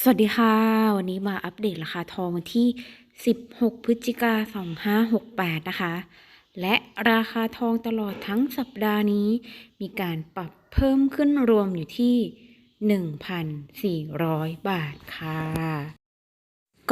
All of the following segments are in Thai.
สวัสดีค่ะ วันนี้มาอัปเดตราคาทองวันที่ 16 พฤศจิกา 2568 นะคะ และราคาทองตลอดทั้งสัปดาห์นี้ มีการปรับเพิ่มขึ้นรวมอยู่ที่ 1,400 บาทค่ะ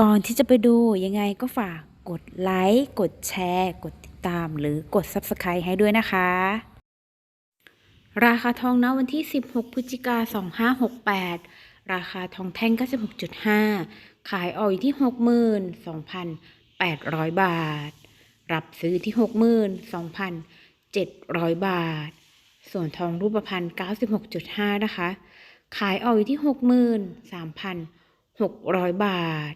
ก่อนที่จะไปดูยังไงก็ฝากกดไลค์ กดแชร์ กดติดตามหรือกด Subscribe ให้ด้วยนะคะ ราคาทองณวันที่ 16 พฤศจิกา 2568 ราคาทองแท่ง 96.5 ขายออกอยู่ที่ 62,800 บาท รับซื้อที่ 62,700 บาท ส่วนทองรูปพรรณ 96.5 นะคะ ขายออกอยู่ที่ 63,600 บาท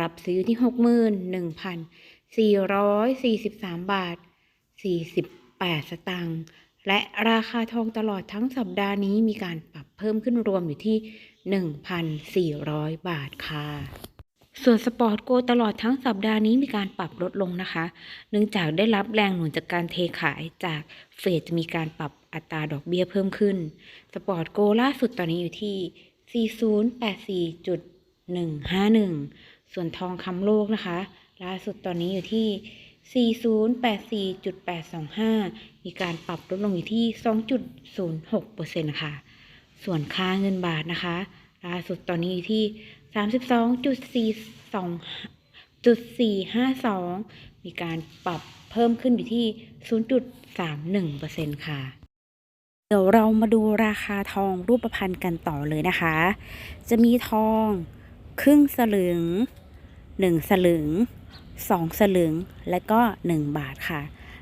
รับซื้อที่ 61,443 บาท 48 สตางค์และราคาทองตลอดทั้งสัปดาห์นี้มีการปรับเพิ่มขึ้นรวมอยู่ที่ 1,400 บาทค่ะ ส่วนสปอร์ตโกตลอดทั้งสัปดาห์นี้มีการปรับลดลงนะคะ เนื่องจากได้รับแรงหนุนจากการเทขายจากเฟดจะมีการปรับอัตราดอกเบี้ยเพิ่มขึ้น สปอร์ตโกล่าสุดตอนนี้อยู่ที่ 4084.151 ส่วนทองคำโลกนะคะ ล่าสุดตอนนี้อยู่ที่4084.825 มีการปรับลดลงอยู่ที่ 2.06%ค่ะ ส่วนค่าเงินบาทนะคะ ล่าสุดตอนนี้อยู่ที่ 32.42.452 มีการปรับเพิ่มขึ้นอยู่ที่ 0.31%ค่ะเดี๋ยวเรามาดูราคาทองรูปพรรณกันต่อเลยนะคะ จะมีทองครึ่งสลึง 1 สลึง 2 สลึง และก็ 1 บาทค่ะ